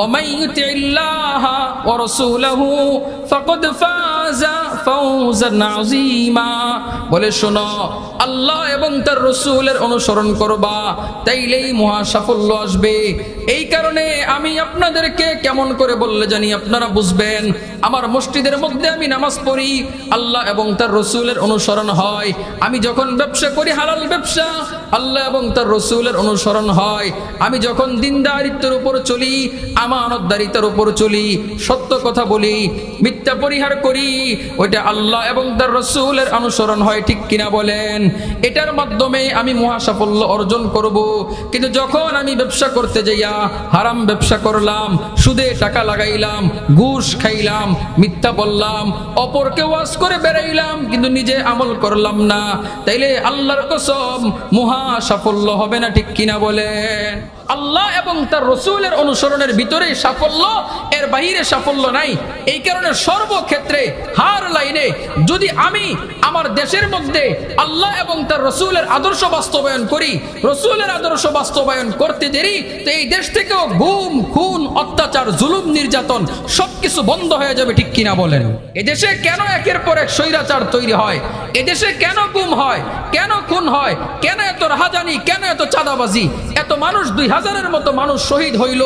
ومن يطع الله ورسوله ফাকদ ফাজা ফাউজান আযীমা বলে শোনো, আল্লাহ এবং তার রসুলের অনুসরণ করবা, তাইলেই মহা সাফল্য আসবে। এই কারণে আমি আপনাদেরকে কেমন করে বললে জানি আপনারা বুঝবেন। আমার মসজিদের মধ্যে আমি নামাজ পড়ি, আল্লাহ এবং তার রসুলের অনুসরণ হয়। আমি যখন ব্যবসা করি, হালাল ব্যবসা, আল্লাহ এবং তার রসুলের অনুসরণ হয়। আমি যখন দিনদারিত্বের উপর চলি আমানতদারিতার উপর চলি, সত্য কথা বলি মিথ্যা পরিহার করি, ওইটা আল্লাহ এবং তার রসুলের অনুসরণ হয়, ঠিক কিনা বলেন? এটার মাধ্যমে আমি মহা সাফল্য অর্জন করব। কিন্তু যখন আমি ব্যবসা করতে যাইয়া হারাম ব্যবসা করলাম, সুদে টাকা লাগাইলাম, ঘুষ খাইলাম, মিথ্যা বললাম, অপরকে ওয়াজ করে বেড়াইলাম, কিন্তু নিজে আমল করলাম না, তাইলে আল্লাহর কসম মহা সাফল্য হবে না, ঠিক কিনা বলেন? আল্লাহ এবং তার রসুলের অনুসরণের ভিতরে সাফল্য, এর বাহিরে সাফল্য নাই। এই কারণে সর্বক্ষেত্রে হার লাইনে যদি আমি আমার দেশের মধ্যে আল্লাহ এবং তার রসুলের আদর্শ বাস্তবায়ন করি, রসুলের আদর্শ বাস্তবায়ন করতে দেরি, তো এই দেশ থেকেও গুম খুন, অত্যাচার, জুলুম, নির্যাতন সবকিছু বন্ধ হয়ে যাবে, ঠিক কিনা বলেন? এদেশে কেন একের পর এক স্বৈরাচার তৈরি হয়? এদেশে কেন গুম হয়? কেন খুন হয়? কেন এত রাহাজানি? কেন এত চাঁদাবাজি? এত মানুষ দুই হাজারের মতো মানুষ শহীদ হইল।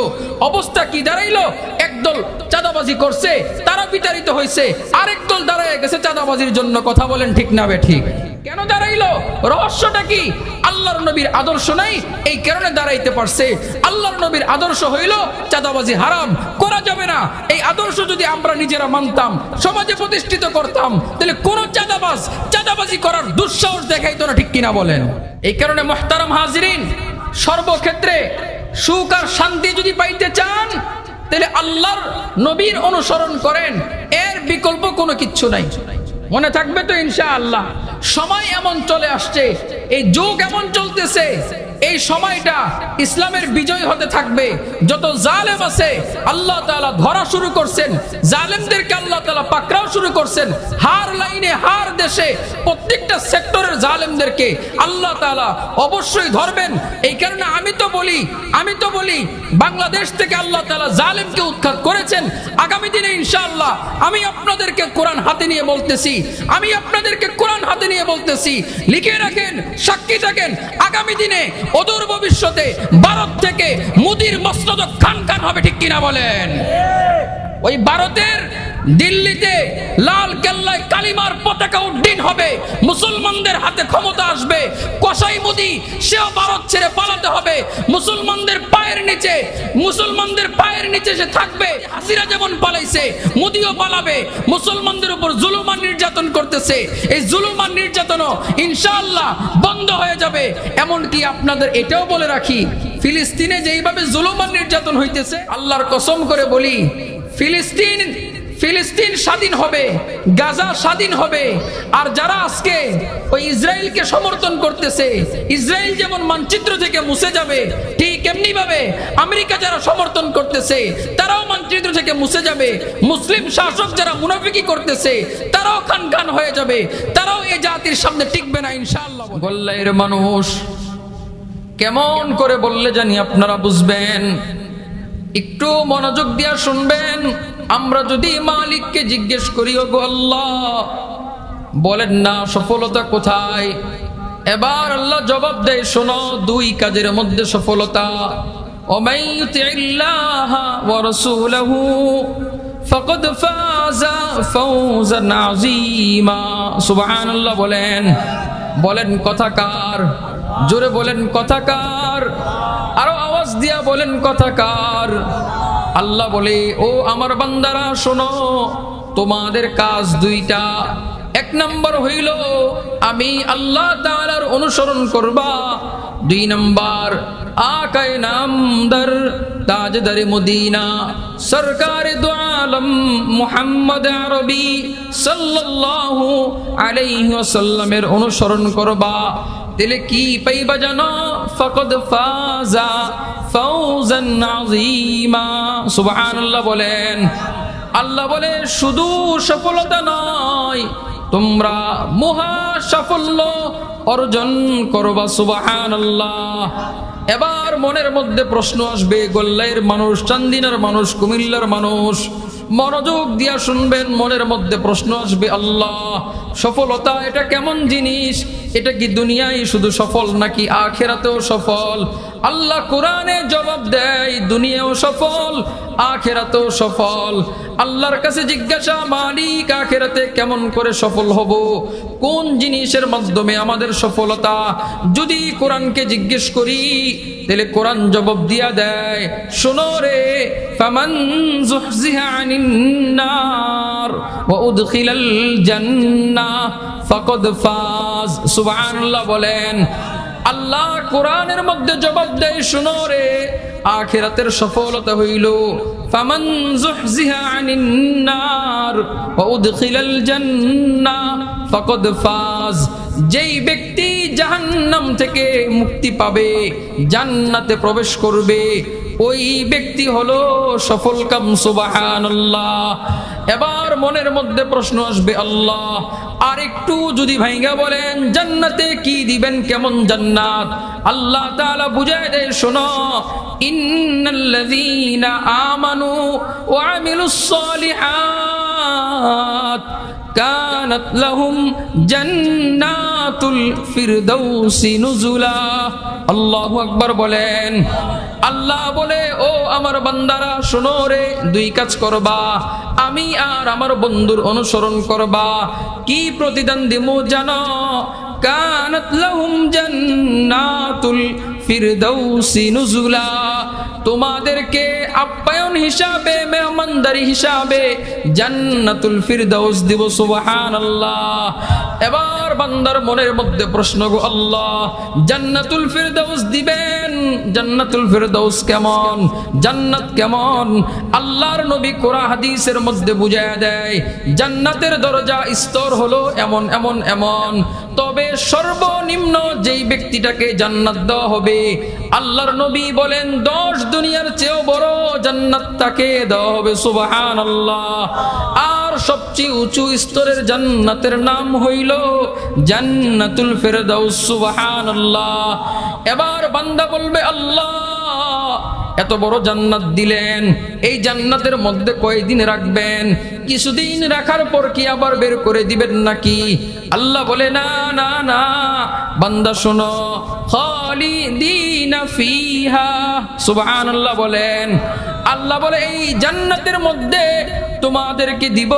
অবস্থা কি দাঁড়াইলো? একদল চাঁদাবাজি করছে, তারা বিতাড়িত হয়েছে আরেক দল দাঁড়ায় গেছে চাঁদাবাজির জন্য। কথা বলেন ঠিক না বে ঠিক? কেন দাঁড়াইলো? রহস্যটা কি? আল্লাহর নবীর আদর্শ নাই, এই কারণে দাঁড়াইতে পারছে। আল্লাহর নবীর আদর্শ হইল, চাঁদাবাজি হারাম। করা যাবে না। এই আদর্শ যদি আমরা নিজেরা মানতাম, সমাজে প্রতিষ্ঠিত করতাম, তাহলে কোন চাঁদাবাজ, চাঁদাবাজি করার দুঃসাহস দেখাইতো না, ঠিক কিনা বলেন? এই কারণে মোহতারাম হাজরিন সর্বক্ষেত্রে সুখ আর শান্তি যদি পাইতে চান, তাহলে আল্লাহর নবীর অনুসরণ করেন। এর বিকল্প কোনো কিচ্ছু নাই। মনে থাকবে তো ইনশা আল্লাহ সময় এমন চলে আসছে, এই যুগ এমন চলতেছে এই সময়টা ইসলামের বিজয় হতে থাকবে। যত জালেম আছে, আল্লাহ তাআলা ধরা শুরু করছেন। জালেমদেরকে আল্লাহ তাআলা পাকড়াও শুরু করছেন। হার লাইনে, হার দেশে প্রত্যেকটা সেক্টরের জালেমদেরকে আল্লাহ তাআলা অবশ্যই ধরবেন। এই কারণে আমি তো বলি, আমি তো বলি, বাংলাদেশ থেকে আল্লাহ তাআলা জালেমকে উৎখাত করেছেন। আগামী দিনে ইনশাআল্লাহ আমি আপনাদেরকে কোরআন হাতে নিয়ে বলতেছি, আমি আপনাদেরকে কোরআন হাতে নিয়ে বলতেছি। লিখে রাখেন, সাক্ষী থাকেন। আগামী দিনে অদূর ভবিষ্যতে ভারত থেকে মুদির মস্তদক খান খান হবে ঠিক কিনা বলেন? ওই ভারতের দিল্লিতে লাল কেল্লায় কালিমার পতাকা উড্ডীন হবে। মুসলমানদের হাতে ক্ষমতা আসবে। কসাই মুদি, সেও ভারত ছেড়ে পালাতে হবে। মুসলমানদের পায়ের নিচে, মুসলমানদের পায়ের নিচে সে থাকবে। হাসিরা যেমন পালাইছে, মুদিও পালাবে। মুসলমানদের উপর জুলুমান নির্যাতন করতেছে। এই জুলুমান নির্যাতনও ইনশাআল্লাহ বন্ধ হয়ে যাবে। এমনকি আপনাদের এটাও বলে রাখি, ফিলিস্তিনে যেইভাবে জুলুমান নির্যাতন হইতেছে, আল্লাহর কসম করে বলি, ফিলিস্তিন ফিলিস্তিন স্বাধীন হবে, গাজা স্বাধীন হবে। আর যারা আজকে ওই ইসরায়েলকে সমর্থন করতেছে, ইসরায়েল যেমন মানচিত্র থেকে মুছে যাবে, ঠিক এমনি ভাবে আমেরিকা যারা সমর্থন করতেছে, তারাও মানচিত্র থেকে মুছে যাবে। মুসলিম শাসক যারা মুনাফিকি করতেছে, তারাও খান খান হয়ে যাবে। তারাও এই জাতির সামনে টিকবে না, ইনশাআল্লাহ। গোল্লাইয়ের মানুষ, কেমন করে বললে জানি আপনারা বুঝবেন। একটু মনোযোগ দিয়া শুনবেন। আমরা যদি মালিককে জিজ্ঞেস করি ও আল্লাহ, বলেন না সফলতা কোথায়? এবার আল্লাহ জবাব দেয়, শোনো, দুই কাজের মধ্যে সফলতা। বলেন। বলেন কথাকার জোরে বলেন কথাকার আরও আওয়াজ দিয়া বলেন কথাকার আল্লাহ বলে, ও আমার বান্দারা, শোনো, তোমাদের কাজ দুইটা। এক নম্বর হইল, আমি আল্লাহ তাআলার অনুসরণ করবা। দুই নম্বর, আকায় নামদার তাজদার মদিনা। সরকার আলম মুহাম্মদ আরবি সাল্লাল্লাহু আলাইহি ওয়াসাল্লামের অনুসরণ করবা। দিলে কি পাইবা জানো? ফকদ ফাজা ফাউজান আযীমা। সুবহানাল্লাহ বলেন, আল্লাহ বলে শুধু সফলতা নয়, তোমরা মহা সাফল্য অর্জন করবা, সুবহানাল্লাহ। এবার মনের মধ্যে প্রশ্ন আসবে, গোল্লাইয়ের মানুষ, চান্দিনার মানুষ, কুমিল্লার মানুষ মনোযোগ দিয়া শুনবেন, মনের মধ্যে প্রশ্ন আসবে, আল্লাহ, সফলতা এটা কেমন জিনিস? এটা কি দুনিয়ায় শুধু সফল নাকি আখেরাতেও সফল? আল্লাহ কোরআনে জবাব দেয় দুনিয়াও সফল, আখেরাতেও সফল। আল্লাহর কাছে জিজ্ঞাসা, মালিক, আখেরাতে কেমন করে সফল হব? কোন জিনিসের মাধ্যমে আমাদের সফলতা? যদি কোরআনকে জিজ্ঞেস করি, তাহলে কোরআন জবাব দিয়া দেয়, শোনো রে, ফামান জুহজিহা আনিন নার ওয়া উদখিলাল জান্নাহ ফাকাদ ফাজ। সুবহানাল্লাহ বলেন আল্লাহ কোরআনের মধ্যে জবাব দেয়, শুনো রে, আখেরাতের সফলতা হইল, ফামান যেই ব্যক্তি জাহান্নাম থেকে মুক্তি পাবে, জান্নাতে প্রবেশ করবে ওই ব্যক্তি হলো সফল কাম, সুবহানাল্লাহ। এবার মনের মধ্যে প্রশ্ন আসবে, আল্লাহ আর একটু যদি ভাইঙ্গা বলেন, জান্নাতে কি দিবেন কেমন জান্নাত? আল্লাহ তাআলা বুঝায় দেয়, শোনো, ইন্নাল্লাযীনা আমানু ওয়া আমিলুস সালিহাত কানাত লাহুম জান্নাতুল ফিরদাউসি নুজুলা। আল্লাহু আকবার বলেন আল্লাহ বলে, ও আমার বান্দারা, শোনো রে, দুই কাজ করবা। আমি আর আমার বন্ধুর অনুসরণ করবা। কি প্রতিদান দিমু জানো? কানাত লাহুম জান্নাতুল ফিরদাউসি নুজুলা। তোমাদেরকে আপ্যায়ন হিসাবে, মেহমানদারি হিসাবে জান্নাতুল ফিরদাউস দিব, সুবহানাল্লাহ। এবার বান্দার মনের মধ্যে প্রশ্ন গো, আল্লাহ, জান্নাতুল ফিরদাউস দিবেন? জান্নাতুল ফিরদাউস কেমন? জান্নাত কেমন? আল্লাহর নবী কোরআন হাদিসের মধ্যে বুঝায় দেয়, জান্নাতের দরজা স্তর হলো এমন এমন এমন। তবে সর্বনিম্ন যেই ব্যক্তিটাকে জান্নাত দেওয়া হবে, আল্লাহর নবী বলেন, দশ দুনিয়ার চেয়েও বড় জান্নাত তাকে দেওয়া হবে সুবাহান আল্লাহ আর সবচেয়ে উঁচু স্তরের জান্নাতের নাম হইল জান্নাতুল ফেরদাউস সুবাহান আল্লাহ এবার বান্দা বলবে, আল্লাহ এত বড় জান্নাত দিলেন। এই জান্নাতের মধ্যে কয়দিন রাখবেন? কিছুদিন রাখার পর কি আবার বের করে দিবেন নাকি? আল্লাহ বলে, না না না, বান্দা শোনো সুবহানাল্লাহ বলেন। আল্লাহ বলে, এই জান্নাতের মধ্যে তোমাদেরকে দিব।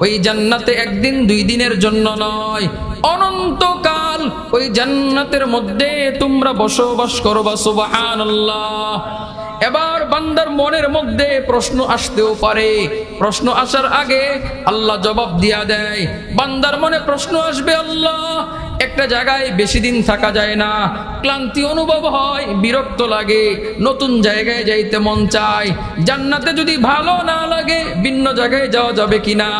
ওই জান্নাতে একদিন, দুই দিনের জন্য নয়। অনন্তকাল ওই জান্নাতের মধ্যে তোমরা বসবাস করবা, সুবহানাল্লাহ। এবার বান্দার মনের মধ্যে প্রশ্ন আসতেও পারে। প্রশ্ন আসার আগে আল্লাহ জবাব দিয়া দেয়, বান্দার মনে প্রশ্ন আসবে আল্লাহ একটা জায়গায় বেশি দিন থাকা যায় না। ক্লান্তি অনুভব হয়, বিরক্ত লাগে। নতুন জায়গায় যাইতে মন চায়। জান্নাতে যদি ভালো না লাগে, ভিন্ন জায়গায় যাওয়া যাবে কি না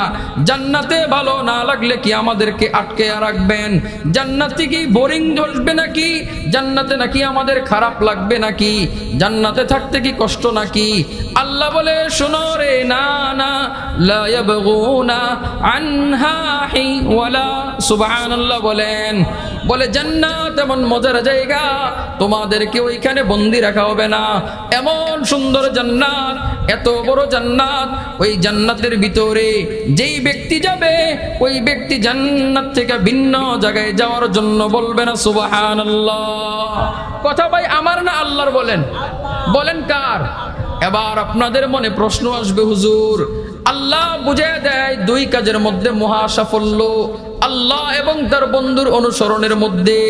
জান্নাতে ভালো না লাগলে কি আমাদেরকে আটকে রাখবেন? জান্নাতে কি বোরিং ধরবে নাকি? জান্নাতে নাকি আমাদের খারাপ লাগবে নাকি? জান্নাতে থাকতে কি কষ্ট নাকি? আল্লাহ বলে, শোনো রে, না না, লা ইয়াবগুনা আনহা ওয়ালা। সুবহানাল্লাহ বলেন। বলে, জান্নাত এমন মজার জায়গা, তোমাদেরকে ওইখানে বন্দি রাখা হবে না। এমন সুন্দর জান্নাত, এত বড় জান্নাত, ওই জান্নাতের ভিতরে যেই ব্যক্তি যাবে, ওই ব্যক্তি জান্নাত থেকে ভিন্ন জায়গায় যাওয়ার জন্য বলবে না, সুবহানাল্লাহ। কথা ভাই, আমার না আল্লাহর বলেন? বলেন কার? এবার আপনাদের মনে প্রশ্ন আসবে, হুজুর। আল্লাহ বুঝে দেয়, দুই কাজের মধ্যে মহা সাফল্য আল্লাহ এবং তার বন্ধুর অনুসরণের মধ্যে।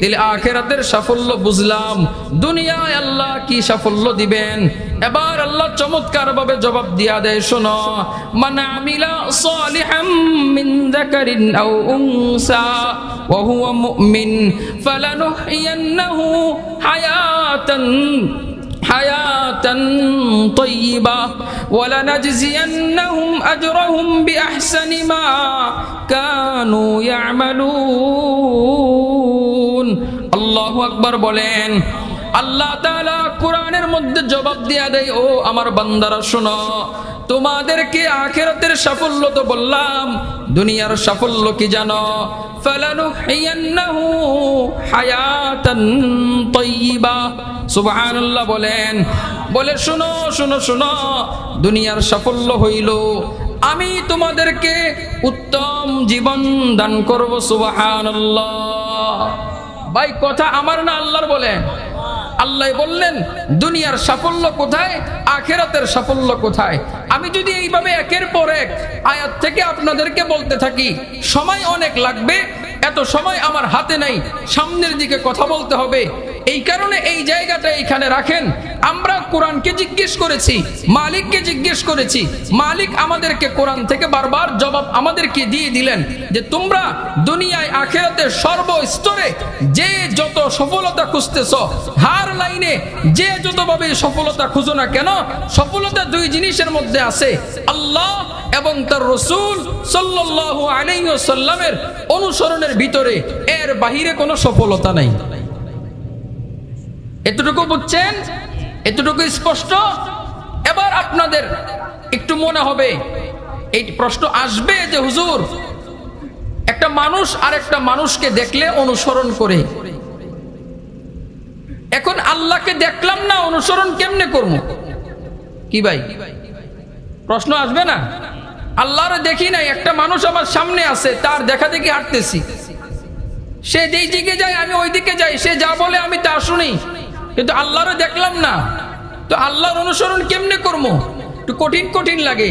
তাহলে আখেরাতের সাফল্য বুঝলাম। দুনিয়ায় আল্লাহ কি সাফল্য দিবেন? এবার আল্লাহ চমৎকার ভাবে জবাব দিয়া দেয়, শোনো, মান আমিলা হায়াতান তাইয়্যিবা ওয়া লানাজজিয়ান্নাহুম আজরাহুম বিআহসানি মা কানু ইয়ামালুন। আল্লাহু আকবার বলেন, আল্লাহ তাআলা কোরআনের মধ্যে জবাব দিয়া দেয়, ও আমার বান্দারা, শোনো তোমাদেরকে আখেরাতের সাফল্য তো বললাম, দুনিয়ার সাফল্য কি জানো? সুবহানাল্লাহ বলেন, বলে শুনো শুনো শুনো, দুনিয়ার সাফল্য হইল, আমি তোমাদেরকে উত্তম জীবন দান করব, সুবহানাল্লাহ। ভাই, কথা আমার না আল্লাহর বলেন? আল্লাহ বললেন, দুনিয়ার সাফল্য কোথায়? আখেরাতের সাফল্য কোথায়? আমি যদি এইভাবে একের পর এক আয়াত থেকে আপনাদেরকে বলতে থাকি, সময় অনেক লাগবে এত সময় আমার হাতে নাই, সামনের দিকে কথা বলতে হবে। এই কারণে এই জায়গাটা এইখানে রাখেন। আমরা কোরআনকে জিজ্ঞেস করেছি, মালিককে জিজ্ঞেস করেছি। মালিক আমাদেরকে কোরআন থেকে বারবার জবাব আমাদেরকে দিয়ে দিলেন যে তোমরা দুনিয়ায় আখেরাতের সর্বস্তরে যে যত সফলতা খুঁজতেছ, হার লাইনে যে যতভাবে সফলতা খুঁজো না কেন, সফলতা দুই জিনিসের মধ্যে আছে। আল্লাহ এবং তার রসুল সাল্লাল্লাহু আলাইহি সাল্লামের অনুসরণের ভিতরে, এর বাহিরে কোনো সফলতা নাই। এতটুকু বুঝছেন? এতটুকু স্পষ্ট? এবার আপনাদের একটু মনে হবে, এই প্রশ্ন আসবে যে হুজুর, একটা মানুষ আর একটা মানুষকে দেখলে অনুসরণ করে। এখন আল্লাহকে দেখলাম না, অনুসরণ কেমনে করব? কি ভাই? প্রশ্ন আসবে না? আল্লাহর দেখি নাই, একটা মানুষ আমার সামনে আছে, তার দেখা দেখি হাঁটতেছি। সে যেই দিকে যায়, আমি ওই দিকে যাই। সে যা বলে আমি তা শুনি। কিন্তু আল্লাহরও দেখলাম না। তো আল্লাহর অনুসরণ কেমনে করব? একটু কঠিন কঠিন লাগে।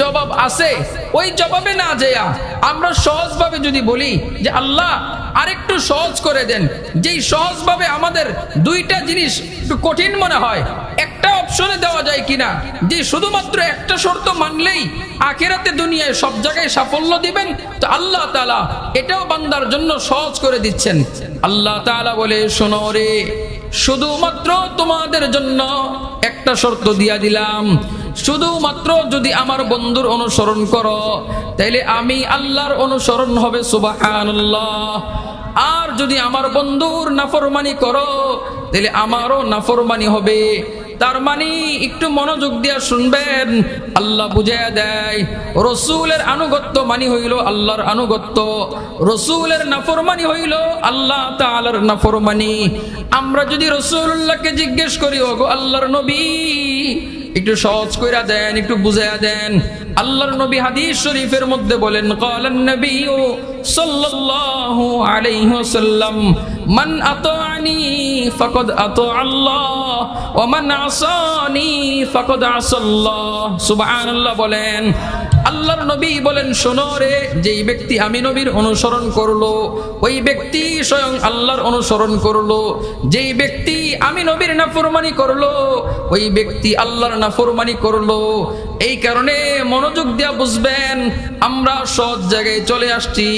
জবাব আছে। ওই জবাবে না যেয়া আমরা সহজভাবে যদি বলি যে, আল্লাহ, আরেকটু সহজ করে দেন। যেই সহজভাবে আমাদের দুইটা জিনিস একটু কঠিন মনে হয়, একটা অপশনে দেওয়া যায় কিনা, যে শুধুমাত্র একটা শর্ত মানলেই আখেরাতে দুনিয়ায় সব জায়গায় সাফল্য দিবেন, তো আল্লাহ তালা এটাও বান্দার জন্য সহজ করে দিচ্ছেন। আল্লাহ তালা বলে, শোনো রে, শুধুমাত্র তোমাদের জন্য একটা শর্ত দিয়া দিলাম। শুধুমাত্র যদি আমার বন্ধুর অনুসরণ করো, তাইলে আমি আল্লাহর অনুসরণ হবে সুবহানাল্লাহ। আর যদি আমার বন্ধুর নাফরমানি করো তাহলে আমারও নাফরমানি হবে। তার মানে একটু মনোযোগ দিয়া শুনবেন, আল্লাহ বুঝাইয়া দেয়, রসুলের আনুগত্য মানি হইল আল্লাহর আনুগত্য, রসুলের নাফরমানি হইল আল্লাহ তাআলার নাফরমানি। আমরা যদি রসুল্লাহকে জিজ্ঞেস করি, ওগো আল্লাহর নবী একটু সহজ কইরা দেন, একটু বুঝাইয়া দেন। আল্লাহর নবী হাদিস শরীফের মধ্যে বলেন ক্বালান নবী সাল্লাল্লাহু আলাইহি ওয়াসাল্লাম, মান আতানি ফাকাদ আতা আল্লাহ, ওয়া মান আসানি ফাকাদ আসাল্লাহ। সুবহানাল্লাহ বলেন আল্লাহর নবী বলেন, শোনো রে, যেই ব্যক্তি আমি নবীর অনুসরণ করল, ওই ব্যক্তি স্বয়ং আল্লাহর অনুসরণ করল। যেই ব্যক্তি আমি নবীর নাফরমানি করল, ওই ব্যক্তি আল্লাহর নাফরমানি করল। এই কারণে মনোযোগ দিয়া বুঝবেন, আমরা সৎ জায়গায় চলে আসছি।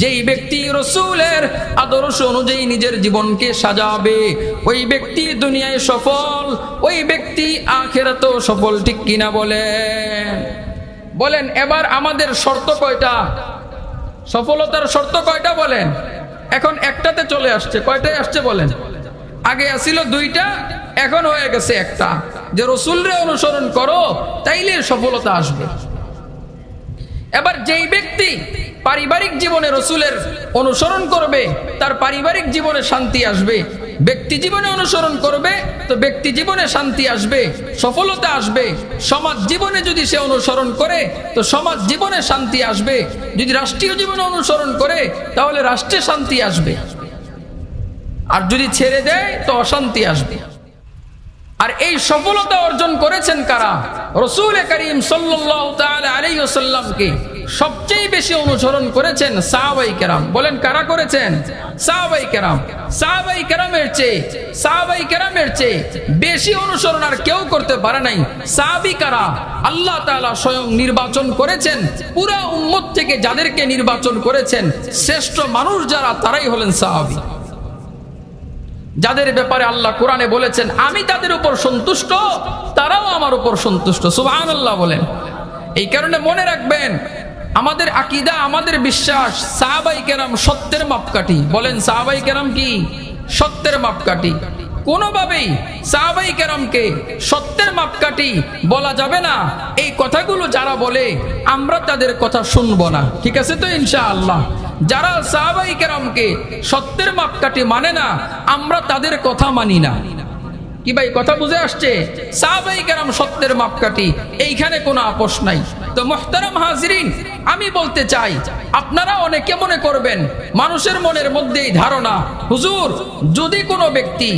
যেই ব্যক্তি রসুলের আদর্শ অনুযায়ী নিজের জীবনকে সাজাবে, ওই ব্যক্তি দুনিয়ায় সফল, ওই ব্যক্তি আখেরাতেও সফল, ঠিক কিনা বলেন? বলেন, এবার আমাদের শর্ত কয়টা? সফলতার শর্ত কয়টা বলেন? এখন একটাতে চলে আসছে, কয়টায় আসছে বলেন? আগে আসিল দুইটা, এখন হয়ে গেছে একটা। যে রসুলরে অনুসরণ করো, তাইলে সফলতা আসবে। এবার যেই ব্যক্তি পারিবারিক জীবনে রসুলের অনুসরণ করবে, তার পারিবারিক জীবনে শান্তি আসবে। ব্যক্তি জীবনে অনুসরণ করবে, তো ব্যক্তি জীবনে শান্তি আসবে, সফলতা আসবে। সমাজ জীবনে যদি সে অনুসরণ করে, তো সমাজ জীবনে শান্তি আসবে। যদি রাষ্ট্রীয় জীবনে অনুসরণ করে, তাহলে রাষ্ট্রে শান্তি আসবে। আর যদি ছেড়ে দেয়, তো অশান্তি আসবে। আর এই সফলতা অর্জন করেছেন কারা? রসুল করিম সাল্লামকে সবচেয়ে বেশি অনুসরণ করেছেন সাহাবাই কেরাম। বলেন, কারা করেছেন? সাহাবাই কেরাম। সাহাবাই কেরামের চেয়ে, সাহাবাই কেরামের চেয়ে বেশি অনুসরণ আর কেউ করতে পারে নাই। সাহাবি কারা? আল্লাহ তাআলা স্বয়ং নির্বাচন করেছেন। পুরা উম্মত থেকে যাদেরকে নির্বাচন করেছেন, শ্রেষ্ঠ মানুষ যারা, তারাই হলেন সাহাবি। যাদের ব্যাপারে আল্লাহ কোরআনে বলেছেন, আমি তাদের উপর সন্তুষ্ট, তারাও আমার উপর সন্তুষ্ট। সুবাহ আল্লাহ বলেন। এই কারণে মনে রাখবেন আমাদের আকিদা, আমাদের বিশ্বাস, সাহাবাই কেরাম সত্যের মাপকাঠি। বলেন, সাহাবাই কেরাম কি? সত্যের মাপকাঠি। কোনোভাবেই সাহাবাই কেরামকে সত্যের মাপকাঠি বলা যাবে না। এই কথাগুলো যারা বলে, আমরা তাদের কথা শুনব না। ঠিক আছে তো, ইনশাআল্লাহ? যারা সাহাবাই কেরামকে সত্যের মাপকাঠি মানে না, আমরা তাদের কথা মানি না। কি ভাই, কথা বুঝে আসছে? সাহাবাই কেরাম সত্যের মাপকাঠি, এইখানে কোনো আপোষ নাই। তো মোহতারাম হাজরিন, আমি বলতে চাই, আপনারা অনেকে মনে করবেন, মানুষের মনের মধ্যে এই ধারণা, হুজুর, যদি কোনো ব্যক্তি,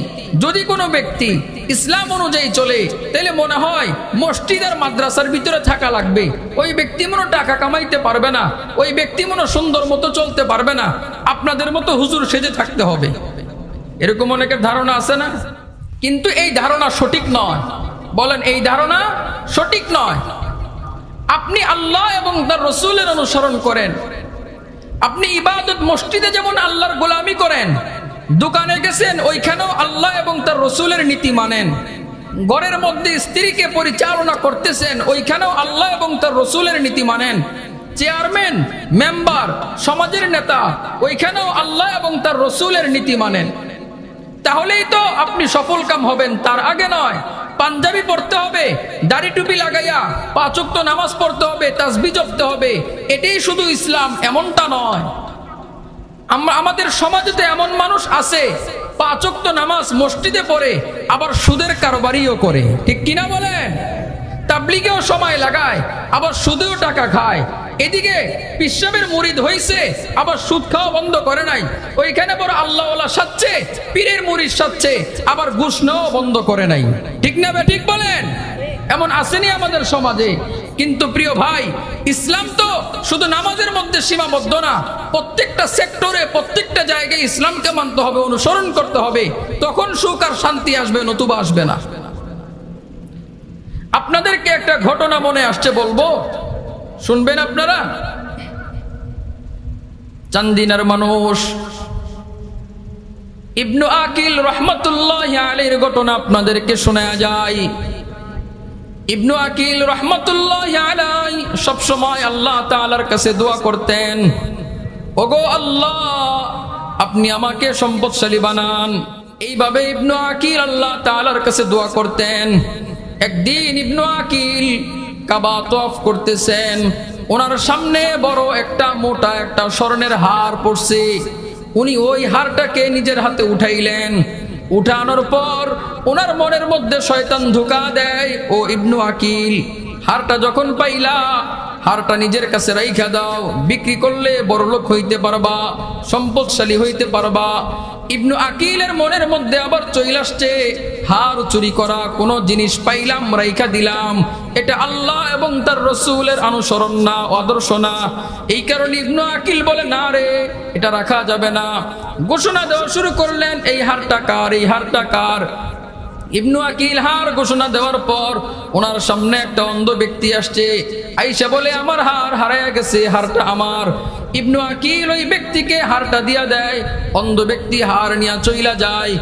যদি কোনো ব্যক্তি ইসলাম অনুযায়ী চলে, তাহলে মনে হয় মসজিদ আর মাদ্রাসার ভিতরে থাকা লাগবে। ওই ব্যক্তি মনে টাকা কামাইতে পারবে না, ওই ব্যক্তি মনে সুন্দর মতো চলতে পারবে না। আপনাদের মতো হুজুর সেজে থাকতে হবে। এরকম অনেকের ধারণা আছে না? কিন্তু এই ধারণা সঠিক নয়। বলেন, এই ধারণা সঠিক নয়। আপনি আল্লাহ এবং তার রসুলের অনুসরণ করেন। আপনি ইবাদত মসজিদে যেমন আল্লাহর গোলামি করেন, দোকানে গেছেন, ওইখানেও আল্লাহ এবং তার রসুলের নীতি মানেন। ঘরের মধ্যে স্ত্রীকে পরিচালনা করতেছেন, ওইখানেও আল্লাহ এবং তার রসুলের নীতি মানেন। চেয়ারম্যান, মেম্বার, সমাজের নেতা, ওইখানেও আল্লাহ এবং তার রসুলের নীতি মানেন। তাহলেই তো আপনি সফল কাম হবেন, তার আগে নয়। পাঞ্জাবি পড়তে হবে, দাড়ি টুপি লাগাইয়া পাঁচক্ত নামাজ পড়তে হবে, তাসবি জপতে হবে, এটাই শুধু ইসলাম, এমনটা নয়। আমাদের সমাজে এমন মানুষ আছে পাঁচক্ত নামাজ মসজিদে পড়ে, আবার সুদের কারবারিও করে। ঠিক কিনা বলেন? তাবলিগেও সময় লাগায়, আবার সুদেও টাকা খায়। এদিকে পিসাবের মুরিদ হইছে, আবার সুদ খাওয়া বন্ধ করে নাই। ওইখানে বড় আল্লাহ সাচ্ছে পীরের মুরিদ সাচ্ছে আবার ঘুষ নেওয়া বন্ধ করে নাই। ঠিক না ঠিক বলেন? এমন আসেনি আমাদের সমাজে। কিন্তু প্রিয় ভাই, ইসলাম তো শুধু নামাজের মধ্যে সীমাবদ্ধ না, প্রত্যেকটা সেক্টরে, প্রত্যেকটা জায়গায় ইসলামকে মানতে হবে, অনুসরণ করতে হবে। তখন সুখ আর শান্তি আসবে, নতুবা আসবে না। আপনাদেরকে একটা ঘটনা মনে আসছে বলব। শুনবেন আপনারা? চান্দিনার মানুষ ইবনু আকিল রহমতুল্লাহ আলীর ঘটনা আপনাদেরকে শোনা যায়। ইবনু আকিল রহমতুল্লাহ আলাই সব সময় আল্লাহ তাআলার কাছে দোয়া করতেন, ওগো আল্লাহ, আপনি আমাকে সম্পদশালী বানান। এইভাবে ইবনু আকিল আল্লাহ তাআলার কাছে দোয়া করতেন। একদিন ইবনু আকিল কাবা তফ করতেছেন। ওনার সামনে বড় একটা মোটা একটা স্বর্ণের হার পড়ছে। উনি ওই হারটাকে নিজের হাতে উঠাইলেন। উঠানোর পর ওনার মনের মধ্যে শয়তান ধোকা দেয়, ও ইবনু আকিল, হারটা যখন পাইলা, হারটা নিজের কাছে রাইখা দাও। বিক্রি করলে বড় লোক হইতে পারবা, সম্পদশালী হইতে পারবা। ইবনু আকিলের মনের মধ্যে আবার চইল আসছে, হার চুরি করা, কোন জিনিস পাইলাম, রাইখা দিলাম। এটা আল্লাহ এবং তার রসুলের অনুসরণ না, আদর্শ না। এই কারণে ইবনু আকিল বলে, না রে, এটা রাখা যাবে না। ঘোষণা দেওয়া শুরু করলেন, এই হারটা কার? এই হারটা কার? ইবনু আকিল হার ঘোষণা দেওয়ার পর ওনার সামনে একটা অন্ধ ব্যক্তি আসছে। আইসা বলে, আমার হার হারাইয়া গেছে, হারটা আমার। ইবনু আকিল ওই ব্যক্তিকে হারটা দিয়া দেয়, অন্ধ ব্যক্তি হার নিয়ে চইলা যায়।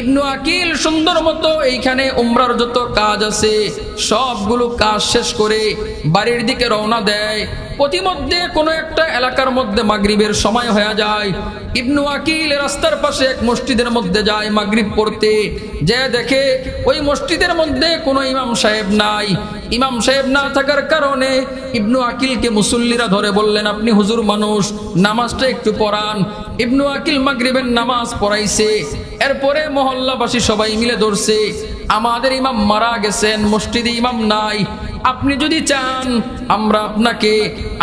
ইবনু আকিল সুন্দর মতো এইখানে উমরার যত কাজ আছে, সবগুলো কাজ শেষ করে বাড়ির দিকে রওনা দেয়। প্রতিমধ্যে কোনো একটা এলাকার মধ্যে মাগরিবের সময় হয়ে যায়। ইবনু আকিল রাস্তার পাশে এক মসজিদের মধ্যে যায় মাগরিব পড়তে। যে দেখে ওই মসজিদের মধ্যে কোনো ইমাম সাহেব নাই। ইমাম সাহেব না থাকার কারণে ইবনু আকিলকে মুসল্লিরা ধরে বললেন, আপনি হুজুর মানুষ, নামাজটা একটু পড়ান। ইবনু আকিল মাগরিবের নামাজ পড়াইছে। এরপরে মহল্লাবাসী সবাই মিলে ধরছে। আমাদের ইমাম মারা গেছেন, মসজিদে ইমাম নাই। আপনি যদি চান, আমরা আপনাকে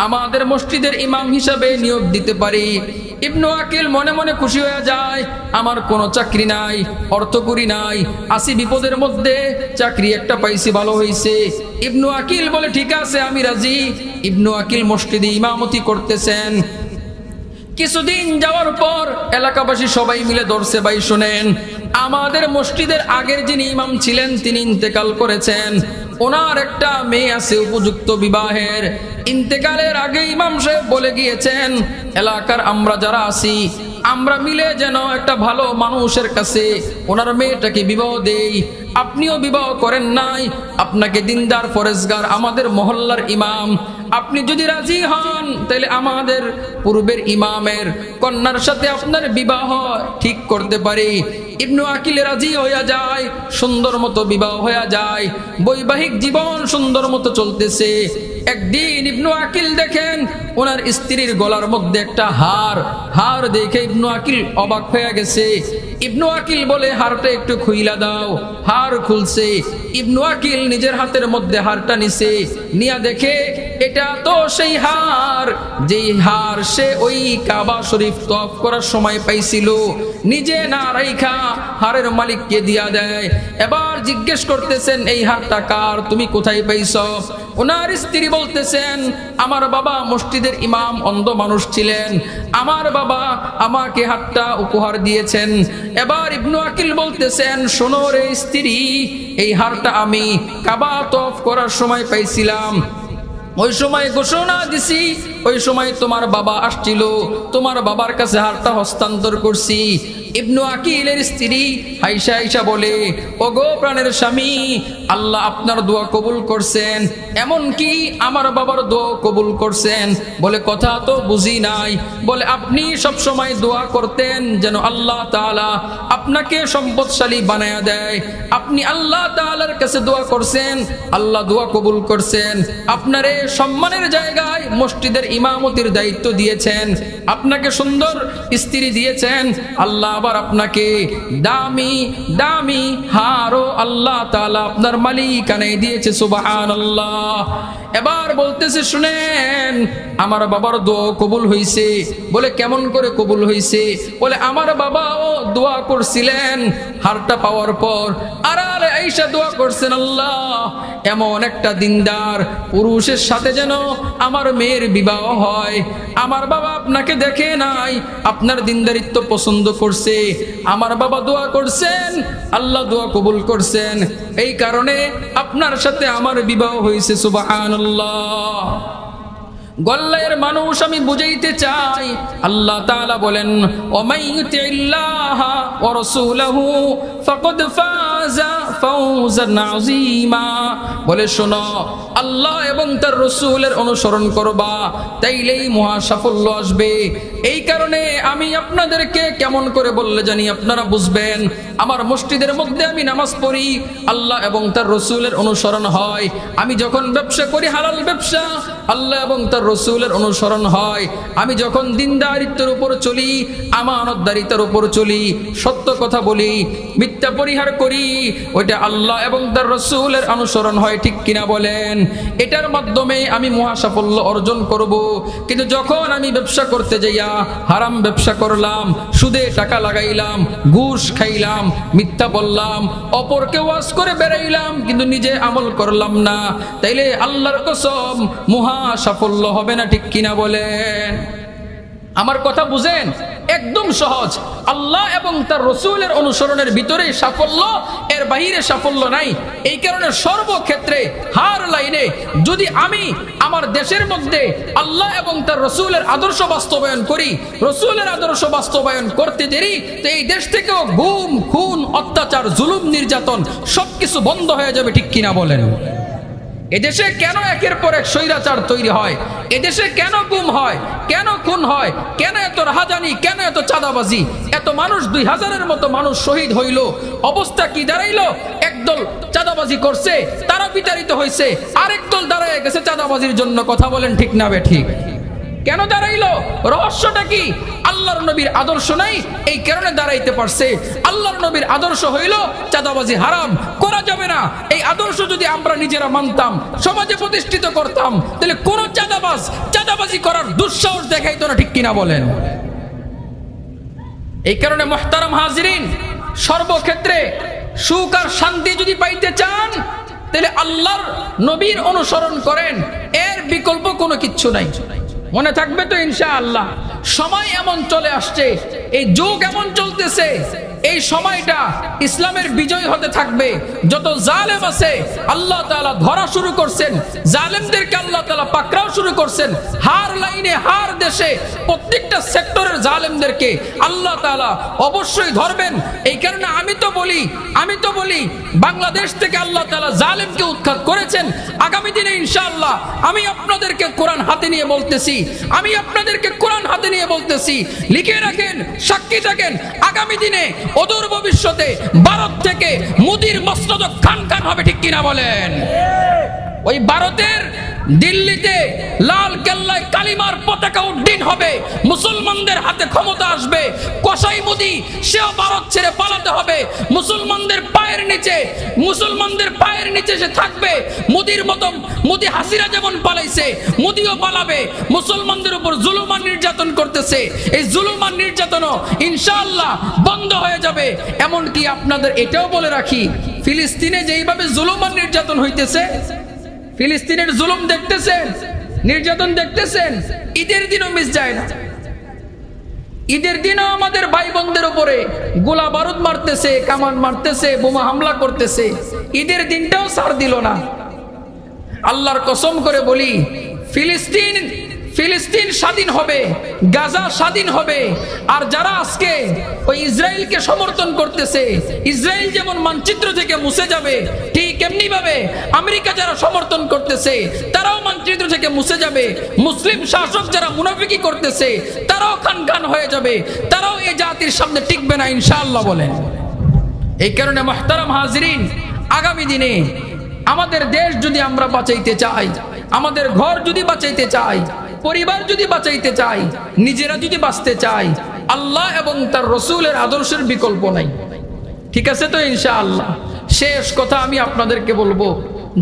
আমাদের মসজিদের ইমাম হিসাবে নিয়োগ দিতে পারি। ইবনু আকিল মনে মনে খুশি হয়ে যায়, আমার কোনো চাকরি নাই অর্থকরি নাই, আসি বিপদের মধ্যে, চাকরি একটা পাইছি, ভালো হয়েছে ইবনু আকিল বলে, ঠিক আছে, আমি রাজি। ইবনু আকিল মসজিদে ইমামতি করতেছেন। কিছুদিন যাওয়ার পর এলাকাবাসী সবাই মিলে ধরছে ভাই শোনেন। আমাদের মসজিদের আগের যিনি ইমাম ছিলেন, তিনি ইন্তেকাল করেছেন। ওনার একটা মেয়ে আছে উপযুক্ত বিবাহের। ইন্তেকালের আগে ইমাম সাহেব বলে গিয়েছেন, এলাকার আমরা যারা আছি, আমরা মিলে যেন একটা ভালো মানুষের কাছে ওনার মেয়েটাকে বিবাহ দেই। আপনিও বিবাহ করেন নাই, আপনাকে দিনদার ফরেজগার আমাদের মহল্লার ইমাম আপনি যদি রাজি হন, তাহলে আমাদের পূর্বের ইমামের কন্যার সাথে আপনার বিবাহ ঠিক করতে পারি। ইবনু আকিল রাজি হইয়া যায়, সুন্দর মতো বিবাহ হইয়া যায়। বৈবাহিক জীবন সুন্দর মতো চলতেছে। একদিন ইবনু আকিল দেখেন, ওনার স্ত্রীর গলার মধ্যে একটা হার। হার দেখে ইবনু আকিল অবাক হয়ে গেছে। ইবনু আকিল বলে, হারটা একটু খুইলা দাও। হার খুলছে। ইবনু আকিল নিজের হাতের মধ্যে হারটা নিছে। নিয়া দেখে, এটা তো সেই হার। যেই হার সে ওই কাবা শরীফ তফ করার সময় পাইছিল। নিজে না রাইখা হারের মালিককে দিয়া দেয়। এবার জিজ্ঞেস করতেছেন, এই হারটা কার? তুমি কোথায় পাইছ? ওনার স্ত্রী বলতেছেন, আমার বাবা মসজিদের ইমাম, অন্ধ মানুষ ছিলেন। আমার বাবা আমাকে হাতটা উপহার দিয়েছেন। এবার ইবনু আকিল বলতেছেন, শোনো রে স্ত্রী, এই হারটা আমি কাবা তফ করার সময় পাইছিলাম। ওই সময় ঘোষণা দিছি ওই সময় তোমার বাবা আসছিল। তোমার বাবার কাছে হারটা হস্তান্তর করছি। ইবনু আকিলের স্ত্রী হাইসা হাইসা বলে ও গো প্রাণের স্বামী, আল্লাহ আপনার দোয়া কবুল করছেন। এমন কি আমার বাবার দোয়া কবুল করছেন। বলে, কথা তো বুঝি নাই। বলে, আপনি সব সময় দোয়া করতেন যেন আল্লাহ তাআলা আপনাকে সম্পদশালী বানায়া দেয়। আপনি আল্লাহ তাআলার কাছে দোয়া করছেন, আল্লাহ দোয়া কবুল করছেন। আপনারে সম্মানের জায়গায় মসজিদের ইমামতির দায়িত্ব দিয়েছেন, আপনাকে সুন্দর স্ত্রী দিয়েছেন, আল্লাহ আবার আপনাকে দামি দামি হারও আল্লাহ তাআলা আপনার মালিকানে দিয়েছে সুবাহান আল্লাহ এবার বলতেছে, শুনেন, আমার বাবার দোয়া কবুল হইছে। বলে, কেমন করে কবুল হইছে? বলে, আমার বাবাও দোয়া করছিলেন, হারটা পাওয়ার পর। আর আইসা দোয়া করছেন, আল্লাহ, এমন একটা দিনদার পুরুষের সাথে যেন আমার মেয়ের বিবাহ হয়। আমার বাবা আপনাকে দেখে নাই। আপনার দিনদারিত্ব পছন্দ করছে। আমার বাবা দোয়া করছেন। আল্লাহ দোয়া কবুল করছেন। এই কারণে আপনার সাথে আমার বিবাহ হয়েছে, সুবহানাল্লাহ। গল্লায়ের মানুষ আমি বুঝাইতে চাই। আল্লাহ তাআলা বলেন ওমাইয়ুতিল্লাহ ওয়া রাসূলহু ফাকাদ ফাজা বলে শোনো আল্লাহ এবং তার রসুলের অনুসরণ করবা তাইলেই মহা সাফল্য আসবে। এই কারণে আমি আপনাদেরকে কেমন করে বললে জানি আপনারা বুঝবেন। আমার মসজিদের মধ্যে আমি নামাজ পড়ি, আল্লাহ এবং তার রসুলের অনুসরণ হয়। আমি যখন ব্যবসা করি, হালাল ব্যবসা, আল্লাহ এবং তার রসুলের অনুসরণ হয়। আমি যখন দিনদারিত্বের উপর চলি আমানতদারিতার উপর চলি, সত্য কথা বলি, মিথ্যা পরিহার করি, ওইটা আল্লাহ এবং তার রসুলের অনুসরণ হয়, ঠিক কিনা বলেন? এটার মাধ্যমে আমি মহাসাফল্য অর্জন করব। কিন্তু যখন আমি ব্যবসা করতে যাইয়া হারাম ব্যবসা করলাম, সুদে টাকা লাগাইলাম, ঘুষ খাইলাম, মিথ্যা বললাম, অপরকে ওয়াজ করে বেড়াইলাম, কিন্তু নিজে আমল করলাম না। তাইলে আল্লাহর কসম, মহা সাফল্য হবে না ঠিক কিনা বলেন? আমার কথা বুঝেন? একদম সহজ। আল্লাহ এবং তার রসুলের অনুসরণের ভিতরে সাফল্য, এর বাহিরে সাফল্য নাই। এই কারণে সর্বক্ষেত্রে হার লাইনে যদি আমি আমার দেশের মধ্যে আল্লাহ এবং তার রসুলের আদর্শ বাস্তবায়ন করি, রসুলের আদর্শ বাস্তবায়ন করতে দেরি, তো এই দেশ থেকেও গুম খুন, অত্যাচার, জুলুম, নির্যাতন সবকিছু বন্ধ হয়ে যাবে ঠিক কিনা বলেন। এদেশে কেন একের পর এক স্বৈরাচার তৈরি হয়? এদেশে কেন গুম হয়? কেন খুন হয়? কেন এত রাহাজানি? কেন এত চাঁদাবাজি? এত মানুষ দুই হাজারের মতো মানুষ শহীদ হইল। অবস্থা কি দাঁড়াইল? একদল চাঁদাবাজি করছে তারা বিতাড়িত হয়েছে আরেক দল দাঁড়ায় গেছে চাঁদাবাজির জন্য। কথা বলেন ঠিক না বে ঠিক? কেন দাঁড়াইলো? রহস্যটা কি? আল্লাহর নবীর আদর্শ নাই? এই কারণে দাঁড়াইতে পারছে। আল্লাহর নবীর আদর্শ হইল, চাঁদাবাজি হারাম, করা যাবে না। এই আদর্শ যদি আমরা নিজেরা মানতাম, সমাজে প্রতিষ্ঠিত করতাম, তাহলে কোন চাঁদাবাজ, চাঁদাবাজি করার দুঃসাহস দেখাইতো না, ঠিক কিনা বলেন? এই কারণে মোহতারাম হাজরিন, সর্বক্ষেত্রে সুখ আর শান্তি যদি পাইতে চান, তাহলে আল্লাহর নবীর অনুসরণ করেন। এর বিকল্প কোনো কিচ্ছু নাই। মনে থাকবে তো ইনশা আল্লাহ সময় এমন চলে আসছে এই যুগ এমন চলতেছে। এই সময়টা ইসলামের বিজয় হতে থাকবে। যত জালেম আছে, আল্লাহ তাআলা ধরা শুরু করছেন। জালেমদেরকে আল্লাহ তালা পাকড়াও শুরু করছেন। হার লাইনে, হার দেশে প্রত্যেকটা সেক্টরের জালেমদেরকে আল্লাহ তাআলা অবশ্যই ধরবেন। এই কারণে আমি তো বলি, আমি তো বলি, বাংলাদেশ থেকে আল্লাহ তালা জালেমকে উৎখাত করেছেন। আগামী দিনে ইনশাআল্লাহ আমি আপনাদেরকে কোরআন হাতে নিয়ে বলতেছি, আমি আপনাদেরকে কোরআন হাতে নিয়ে বলতেছি। লিখে রাখেন, সাক্ষী থাকেন। আগামী দিনে অদূর ভবিষ্যতে ভারত থেকে মুদির মস্তদক খান খান হবে ঠিক কিনা বলেন? ওই ভারতের দিল্লিতে লাল কেল্লায় কালিমার পতাকা উড্ডীন হবে। মুসলমানদের হাতে ক্ষমতা আসবে। কসাই মুদি, সেও ভারত ছেড়ে পালাতে হবে। মুসলমানদের পায়ের নিচে, মুসলমানদের পায়ের নিচে সে থাকবে। মুদির মতো মুদি হাসিরা যেমন পালাইছে, মুদিও পালাবে। মুসলমানদের উপর জুলুমান নির্যাতন করতেছে। এই জুলুমান নির্যাতনও ইনশাআল্লাহ বন্ধ হয়ে যাবে। এমনকি আপনাদের এটাও বলে রাখি, ফিলিস্তিনে যেইভাবে জুলুমান নির্যাতন হইতেছে ফিলিস্তিনের জুলুম দেখতেছেন, নির্যাতন দেখতেছেন, ঈদের দিনও মিস যায় না। ঈদের দিনও আমাদের ভাই বোনদের উপরে গোলা বারুদ মারতেছে, কামান মারতেছে, বোমা হামলা করতেছে। ঈদের দিনটাও সার দিল না। আল্লাহর কসম করে বলি, ফিলিস্তিন ফিলিস্তিন স্বাধীন হবে, গাজা স্বাধীন হবে। আর যারা আজকে ওই ইসরায়েলকে সমর্থন করতেছে, ইসরায়েল যেমন মানচিত্র থেকে মুছে যাবে, ঠিক এমনি ভাবে আমেরিকা যারা সমর্থন করতেছে, তারাও মানচিত্র থেকে মুছে যাবে। মুসলিম শাসক যারা মুনাফিকি করতেছে, তারাও খান খান হয়ে যাবে। তারাও এই জাতির সামনে টিকবে না, ইনশাআল্লাহ বলেন। এই কারণে মহতারাম হাজরিন, আগামী দিনে আমাদের দেশ যদি আমরা বাঁচাইতে চাই, আমাদের ঘর যদি বাঁচাইতে চাই পরিবার যদি বাঁচাইতে চাই নিজেরা যদি বাঁচতে চাই আল্লাহ এবং তার রসুলের আদর্শের বিকল্প নাই। ঠিক আছে তো ইনশাআল্লাহ? শেষ কথা আমি আপনাদেরকে বলব,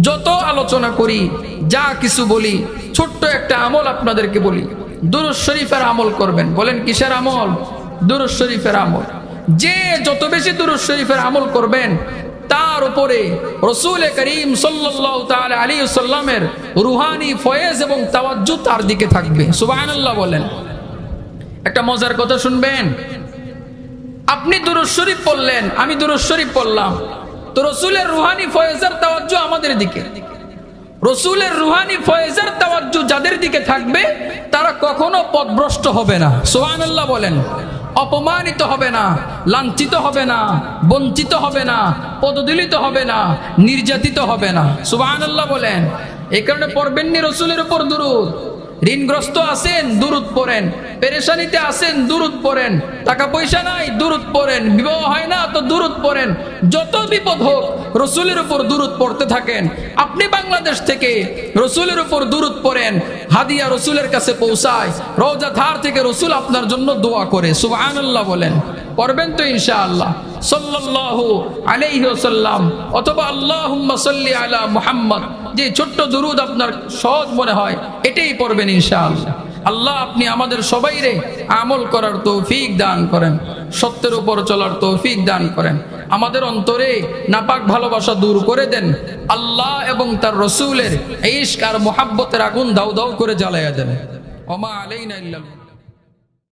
যত আলোচনা করি, যা কিছু বলি, ছোট্ট একটা আমল আপনাদেরকে বলি। দুরুজ শরীফের আমল করবেন। বলেন, কিসের আমল? দুরুজ শরীফের আমল। যে যত বেশি দুরুজ শরীফের আমল করবেন তার উপরে রসুল করিম সাল্লাল্লাহু তাআলা আলাইহি সাল্লামের রুহানি, ফয়েজ এবং তাওয়াজ্জু তার দিকে থাকবে। সুবহানাল্লাহ বলেন। একটা মজার কথা শুনবেন? আপনি দুরুজ শরীফ পড়লেন, আমি দুরুজ শরীফ পড়লাম। তো রসুলের রুহানি, ফয়েজের তাওয়াজ্জু আমাদের দিকে। রসুলের রুহানি, ফয়েজের তাওয়াজ্জু যাদের দিকে থাকবে, তারা কখনো পথভ্রষ্ট হবে না। সুবহানাল্লাহ বলেন। অপমানিত হবে না, লাঞ্ছিত হবে না, বঞ্চিত হবে না, পদদলিত হবে না, নির্যাতিত হবে না। সুবাহ বলেন। এই কারণে পড়বেননি রসুলের উপর দুরুদ। ঋণগ্রস্ত আছেন, দুরুদ পড়েন। পেরেশানিতে আছেন, দুরুদ পড়েন। টাকা পয়সা নাই, দুরুদ পড়েন। বিবাহ হয় না, তো দুরুদ পড়েন। যত বিপদ হোক রসুলের উপর দুরুদ পড়তে থাকেন। আপনি বাংলাদেশ থেকে রসুলের উপর দূরত পড়েন, হাদিয়া রসুলের কাছে পৌঁছায় রোজা ধার থেকে রসুল আপনার জন্য দোয়া করে, সুবহানাল্লাহ বলেন। পড়বেন তো ইনশাআল্লাহ। সাল্লাল্লাহু আলাইহি ওয়াসাল্লাম, অথবা আল্লাহুম্মা সাল্লি আলা মুহাম্মদ, যে ছোট্ট দুরুদ আপনার সহজ মনে হয়, এটাই পড়বেন ইনশাআল্লাহ। আল্লাহ আপনি আমাদের সবাইরে আমল করার তৌফিক দান করেন, সত্যের উপর চলার তৌফিক দান করেন। আমাদের অন্তরে নাপাক ভালোবাসা দূর করে দেন। আল্লাহ এবং তার রসুলের ইস্ক আর মোহাব্বতের আগুন দাউ দাউ করে জ্বালাইয়া দেন। ওমা আলাইনা ইল্লাল্লাহ